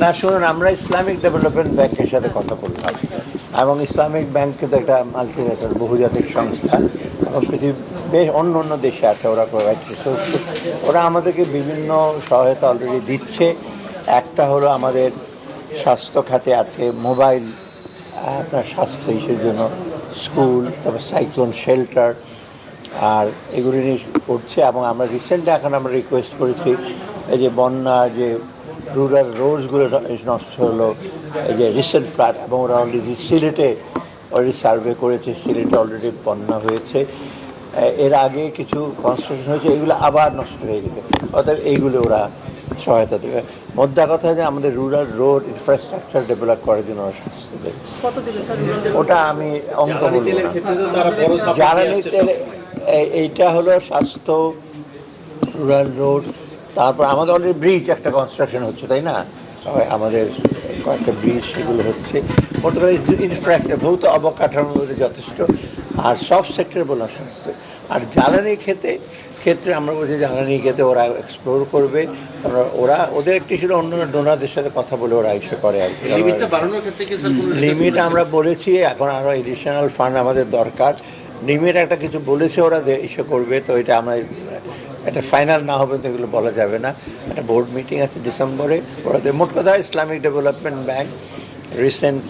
না, শুনুন, আমরা ইসলামিক ডেভেলপমেন্ট ব্যাংকের সাথে কথা বললাম। এবং ইসলামিক ব্যাংক কিন্তু একটা মাল্টিনেশনাল বহুজাতিক সংস্থা। এবং পৃথিবীর বেশ অন্য অন্য দেশে আছে, ওরা প্রোভাইড ওরা আমাদেরকে বিভিন্ন সহায়তা অলরেডি দিচ্ছে। একটা হলো আমাদের স্বাস্থ্য খাতে আছে, মোবাইল, আপনার স্বাস্থ্য ইস্যুর জন্য স্কুল, তারপর সাইক্লোন শেল্টার, আর এগুলি নিয়ে করছে। এবং আমরা রিসেন্টলি এখন আমরা রিকোয়েস্ট করেছি এই যে বন্যা যে রুরাল রোডসগুলো নষ্ট হলো এই যে রিসেন্ট ফ্লাড এবং ওরা অলরেডি সিলেটে অলরেডি সার্ভে করেছে সিলেটে অলরেডি বন্যা হয়েছে। এর আগে কিছু কনস্ট্রাকশন হয়েছে এগুলো আবার নষ্ট হয়ে গেছে। অর্থাৎ এইগুলো ওরা সহায়তা দেবে। মোদ্দা কথা যে আমাদের রুরাল রোড ইনফ্রাস্ট্রাকচার ডেভেলপ করার জন্য সাহায্য দেবে। ওটা আমি অঙ্ক বলব জ্বালানি তেল এইটা হলো স্বাস্থ্য রুরাল রোড তারপর আমাদের অলরেডি ব্রিজ একটা কনস্ট্রাকশন হচ্ছে তাই না? আমাদের কয়েকটা ব্রিজ সেগুলো হচ্ছে। করে ইনফ্রাস্ট্রাকচার ভৌত অবকাঠামোর মধ্যে যথেষ্ট। আর সব সেক্টর বললাম স্বাস্থ্য আর জ্বালানি ক্ষেত্রে ক্ষেত্রে আমরা বলছি জ্বালানি ক্ষেত্রে ওরা এক্সপ্লোর করবে। ওরা ওদের একটি ছিল অন্য ডোনারদের সাথে কথা বলে ওরা এসে করে আর কি। লিমিট আমরা বলেছি এখন আরও এডিশনাল ফান্ড আমাদের দরকার। লিমিট একটা কিছু বলেছে ওরা ইস্যু করবে। তো এটা আমরা এটা ফাইনাল না হবে তো এগুলো বলা যাবে না। একটা বোর্ড মিটিং আছে ডিসেম্বরে ওরাদের মোট কথা ইসলামিক ডেভেলপমেন্ট ব্যাংক রিসেন্ট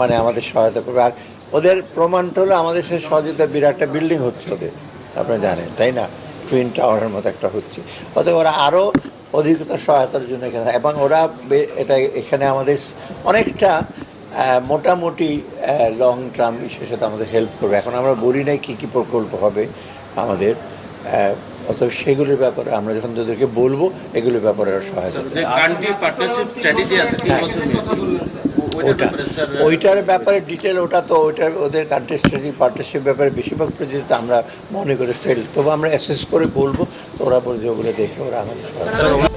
মানে আমাদের সহায়তা করবে। আর ওদের প্রমাণটা হলো আমাদের সাথে সহযোগিতা বিরাট একটা বিল্ডিং হচ্ছে ওদের। আপনারা জানেন, তাই না? টুইন টাওয়ারের মতো একটা হচ্ছে। অতএব ওরা আরও অধিকতর সহায়তার জন্য এখানে এবং ওরা এটা এখানে আমাদের অনেকটা মোটামুটি লং টার্ম সাথে আমাদের হেল্প করবে। এখন আমরা বলি নাই কী কী প্রকল্প হবে আমাদের। অতএব সেগুলোর ব্যাপারে আমরা যখন তাদেরকে বলব এগুলোর ব্যাপারে সহায়তা হ্যাঁ। ওইটার ওটা ব্যাপারে ওইটার ব্যাপারে ডিটেল ওটা তো ওইটার ওদের কান্ট্রি স্ট্র্যাটেজি পার্টনারশিপ ব্যাপারে বেশিরভাগ প্রজেক্ট আমরা মনে করে ফেল তবু আমরা অ্যাসেস করে বলব তো ওরা বলছে ওগুলো দেখে ওরা আমাদের।